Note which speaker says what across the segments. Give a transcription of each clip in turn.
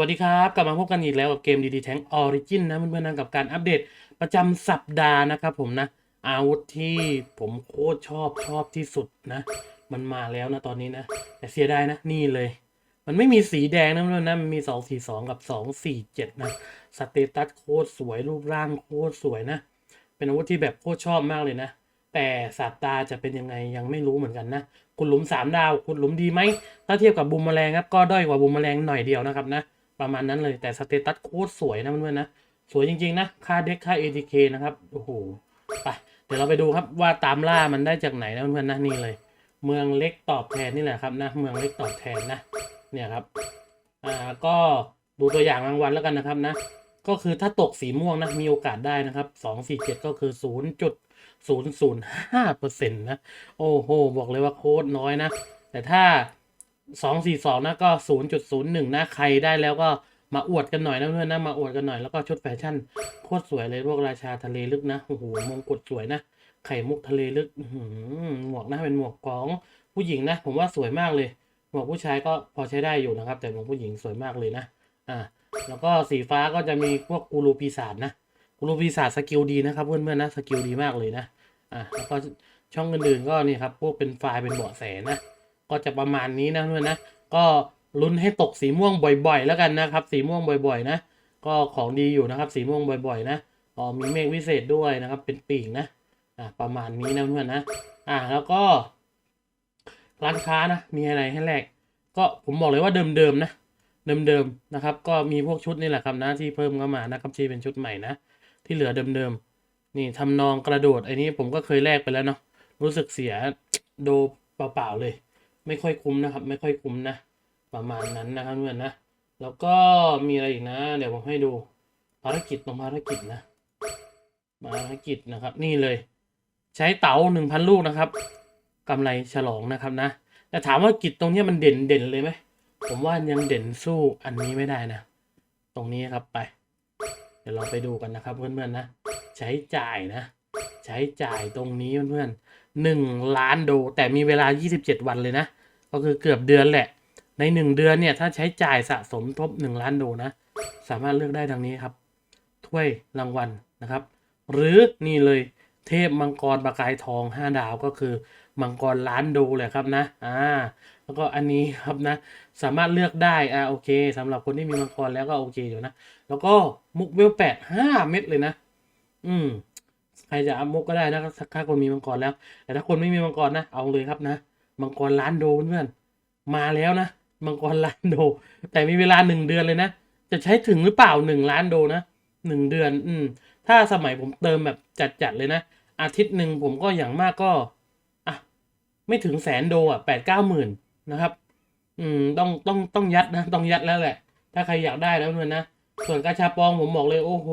Speaker 1: วัสดีครับ กลับมาพบกันอีกแล้วกับเกมดีดีแทงออริจินนะเพื่อนๆนะกับการอัปเดตประจำสัปดาห์นะครับผมนะ อาวุธที่ผมโคตรชอบชอบที่สุดนะ มันมาแล้วนะตอนนี้นะ แต่เสียดายนะนี่เลย มันไม่มีสีแดงนะเพื่อนๆนะมันมี 2 4 2 กับ 2 4 7 นะสเตตัสโคตรสวยรูปร่างโคตรสวยนะ เป็นอาวุธที่แบบโคตรชอบมากเลยนะ แต่สัปดาห์จะเป็นยังไงยังไม่รู้เหมือนกันนะคุณหลุม 3 ดาว คุณหลุมดีไหมถ้าเทียบกับบูมแมลงครับก็ด้อยกว่าบูมแมลงหน่อยเดียวนะครับนะ ประมาณนั้นเลยแต่สเตตัสโคตรสวยนะเพื่อนๆนะ สวยจริงๆนะ ค่าเด็กค่า ATK นะครับ โอ้โห ไป เดี๋ยวเราไปดูครับว่าตามล่ามันได้จากไหนนะเพื่อนๆนะนี่เลย เมืองเล็กตอบแทนนี่แหละครับนะ เมืองเล็กตอบแทนนะ เนี่ยครับ อ่า ก็ดูตัวอย่างรางวัลแล้วกันนะครับนะ ก็คือถ้าตกสีม่วงนะ มีโอกาสได้นะครับสองสี่เจ็ดก็คือศูนย์จุดศูนย์ศูนย์ห้าเปอร์เซ็นต์นะ โอ้โห บอกเลยว่าโคตรน้อยนะ แต่ถ้า สองสี่สองนะก็ศูนย์จุดศูนย์หนึ่งนะใครได้แล้วก็มาอวดกันหน่อยนะเพื่อนนะมาอวดกันหน่อยแล้วก็ชุดแฟชั่นโคตรสวยเลยพวกราชาทะเลลึกนะโอ้โหมงกุฎสวยนะไข่มุกทะเลลึกหหมวกนะเป็นหมวกของผู้หญิงนะ ผมว่าสวยมากเลยหมวกผู้ชายก็พอใช้ได้อยู่นะครับ แต่หมวกผู้หญิงสวยมากเลยนะอ่าแล้วก็สีฟ้าก็จะมีพวกกูรูปีศาจนะกูรูปีศาจสกิลดีนะครับเพื่อนๆนนะสกิลดีมากเลยนะอะแล้วก็ช่องอื่นๆก็นี่ครับพวกเป็นไฟล์เป็นเบาะแสนะ ก็จะประมาณนี้นะเพื่อนนะ ก็ลุ้นให้ตกสีม่วงบ่อย ๆ แล้วกันนะครับ สีม่วงบ่อย ๆ นะ ก็ของดีอยู่นะครับ สีม่วงบ่อย ๆ นะอ๋อมีเมฆวิเศษด้วยนะครับ เป็นปีกนะอะประมาณนี้นะเพื่อนนะ อะแล้วก็ ร้านค้านะมีอะไรให้แลกก็ผมบอกเลยว่าเดิมๆนะเดิมๆนะครับ ก็มีพวกชุดนี่แหละครับนะที่เพิ่มเข้ามานะครับที่เป็นชุดใหม่นะที่เหลือเดิมๆนี่ทำนองกระโดดไอ้นี้ผมก็เคยแลกไปแล้วเนาะรู้สึกเสียโดเปล่าๆเลย ไม่ค่อยคุ้มนะครับ ไม่ค่อยคุ้มนะ ประมาณนั้นนะครับเพื่อนนะ แล้วก็มีอะไรอีกนะ เดี๋ยวผมให้ดูภารกิจตรงภารกิจนะภารกิจนะครับ นี่เลย ใช้เต๋าหนึ่งพันลูกนะครับกำไรฉลองนะครับนะ แต่ถามว่ากิจตรงนี้มันเด่นเด่นเลยไหมผมว่ายังเด่นสู้อันนี้ไม่ได้นะ ตรงนี้ครับไป เดี๋ยวเราไปดูกันนะครับเพื่อนๆนะ ใช้จ่ายนะ ใช้จ่ายตรงนี้เพื่อนๆหนึ่งล้านโด แต่มีเวลา 27 วันเลยนะ ก็คือเกือบเดือนแหละ ในหนึ่งเดือนเนี่ยถ้าใช้จ่ายสะสมครบหนึ่งล้านโดนะ สามารถเลือกได้ดังนี้ครับ ถ้วยรางวัลนะครับ หรือนี่เลยเทพมังกรประกายทอง 5 ดาวก็คือมังกรล้านโดเลยครับนะอ่าแล้วก็อันนี้ครับนะ สามารถเลือกได้อ่าโอเคสำหรับคนที่มีมังกรแล้วก็โอเคอยู่นะ แล้วก็มุกเวลแปดห้าเม็ดเลยนะ อืมใครจะอัพมุกก็ได้นะถ้าคนมีมังกรแล้ว แต่ถ้าคนไม่มีมังกรนะเอาเลยครับนะ มังกรล้านโดเพื่อนๆมาแล้วนะมังกรล้านโด แต่มีเวลาหนึ่งเดือนเลยนะ จะใช้ถึงหรือเปล่าหนึ่งล้านโดนะหนึ่งเดือน อืม ถ้าสมัยผมเติมแบบจัดๆเลยนะ อาทิตย์หนึ่งผมก็อย่างมากก็อะไม่ถึงแสนโดอะแปดเก้าหมื่นนะครับ อืม ต้องต้องต้องยัดนะ ต้องยัดแล้วแหละ ถ้าใครอยากได้แล้วเพื่อนนะ ส่วนกาชาปองผมบอกเลยโอ้โห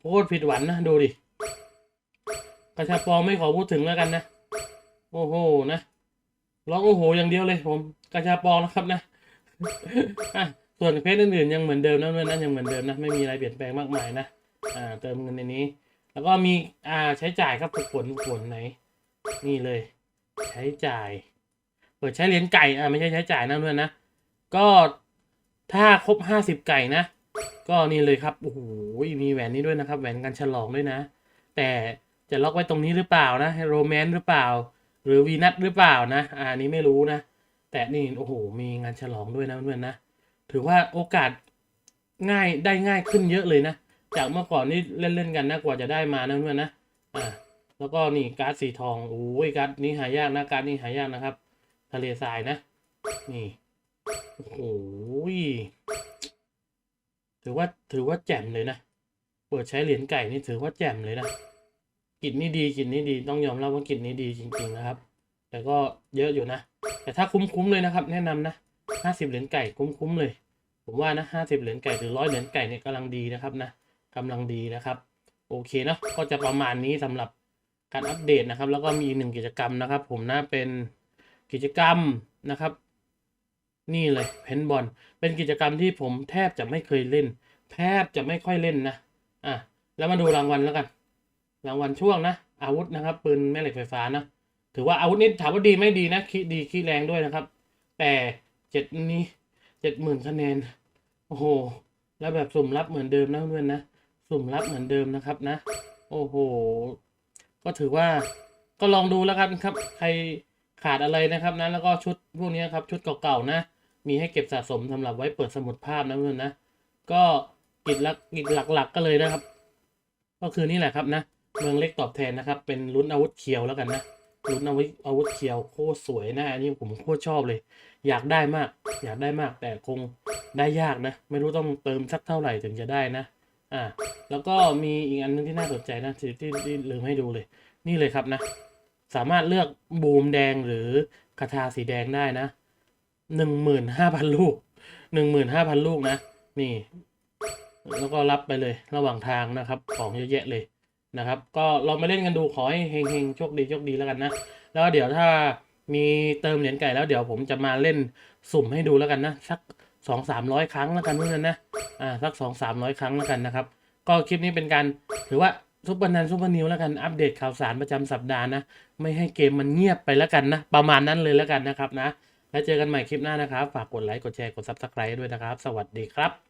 Speaker 1: โคตรผิดหวังนะดูดิกาชาปองไม่ขอพูดถึงแล้วกันนะ โอ้โหนะ ร้องโอ้โหอย่างเดียวเลยผมกาชาปองนะครับนะส่วนเพจอื่นๆยังเหมือนเดิมนะเพื่อนนะยังเหมือนเดิมนะไม่มีอะไรเปลี่ยนแปลงมากมายนะอ่าเติมเงินในนี้ แล้วก็มีอ่าใช้จ่ายครับฝึกฝนฝึกฝนไหน นี่เลย ใช้จ่าย เปิดใช้เหรียญไก่อ่าไม่ใช่ใช้จ่ายนะเพื่อนนะก็ถ้าครบห้าสิบไก่นะก็นี่เลยครับโอ้โหมีแหวนนี้ด้วยนะครับ แหวนการฉลองด้วยนะ แต่จะล็อกไว้ตรงนี้หรือเปล่านะโรแมนต์หรือเปล่า หรือวีนัทหรือเปล่านะอ่าอันนี้ไม่รู้นะ แต่นี่โอ้โหมีงานฉลองด้วยนะเพื่อนนะ ถือว่าโอกาสง่ายได้ง่ายขึ้นเยอะเลยนะ จากเมื่อก่อนนี่เล่นๆกันนะกว่าจะได้มานะเพื่อนนะอ่าแล้วก็นี่การ์ดสีทองโอ้ยการ์ดนี้หายากนะการ์ดนี้หายากนะครับ ทะเลทรายนะ นี่โอ้โหถือว่าถือว่าแจ่มเลยนะ เปิดใช้เหรียญไก่นี่ถือว่าแจ่มเลยนะ กิจนี่ดีกิจนี่ดีต้องยอมรับว่ากิจนี่ดีจริง ๆนะครับ แต่ก็เยอะอยู่นะ แต่ถ้าคุ้มๆเลยนะครับ แนะนำนะห้าสิบเหรียญไก่คุ้มๆเลย ผมว่านะห้าสิบเหรียญไก่หรือร้อยเหรียญไก่เนี่ยกำลังดีนะครับนะกำลังดีนะครับ โอเคเนาะก็จะประมาณนี้สำหรับการอัปเดตนะครับ แล้วก็มีหนึ่งกิจกรรมนะครับ ผมนะเป็นกิจกรรมนะครับ นี่เลยเพนบอลเป็นกิจกรรมที่ผมแทบจะไม่เคยเล่น แทบจะไม่ค่อยเล่นนะอะแล้วมาดูรางวัลแล้วกัน รางวัลช่วงนะ อาวุธนะครับ ปืนแม่เหล็กไฟฟ้านะ ถือว่าอาวุธนี้ถามว่าดีไม่ดีนะขี้ดีขี้แรงด้วยนะครับ แต่เจ็ดนี้เจ็ดหมื่นคะแนน โอ้โห แล้วแบบสุ่มลับเหมือนเดิมนะเพื่อนนะ สุ่มลับเหมือนเดิมนะครับนะ โอ้โห ก็ถือว่าก็ลองดูแล้วกันครับ ใครขาดอะไรนะครับนะ แล้วก็ชุดพวกนี้ครับ ชุดเก่าๆนะ มีให้เก็บสะสมสำหรับไว้เปิดสมุดภาพนะเพื่อนนะ ก็กิจลักกิจหลักๆก็เลยนะครับ ก็คือนี่แหละครับนะ เมืองเล็กตอบแทนนะครับ เป็นลุ้นอาวุธเคียวแล้วกันนะลุ้นอาวุธอาวุธเคียวโคตรสวยนะอันนี้ผมโคตรชอบเลย อยากได้มาก อยากได้มากแต่คงได้ยากนะ ไม่รู้ต้องเติมสักเท่าไหร่ถึงจะได้นะ อ่า แล้วก็มีอีกอันนึงที่น่าสนใจนะที่ที่ที่ลืมให้ดูเลย นี่เลยครับนะ สามารถเลือกบูมแดงหรือคาถาสีแดงได้นะหนึ่งหมื่นห้าพันลูกหนึ่งหมื่นห้าพันลูกนะ นี่ แล้วก็รับไปเลยระหว่างทางนะครับ ของเยอะแยะเลย นะครับ ก็ลองมาเล่นกันดูขอให้เฮงๆโชคดีโชคดีแล้วกันนะ แล้วเดี๋ยวถ้ามีเติมเหรียญไก่แล้วเดี๋ยวผมจะมาเล่นสุ่มให้ดูแล้วกันนะสักสองสามร้อยครั้งแล้วกันเพื่อนๆนะอ่าสักสองสามร้อยครั้งแล้วกันนะครับ ก็คลิปนี้เป็นการถือว่าซุปเปอร์นันซุปเปอร์นิวแล้วกันอัปเดตข่าวสารประจำสัปดาห์นะไม่ให้เกมมันเงียบไปแล้วกันนะประมาณนั้นเลยแล้วกันนะครับนะแล้วเจอกันใหม่คลิปหน้านะครับ ฝากกดไลค์กดแชร์กดซับสไครต์ด้วยนะครับ สวัสดีครับ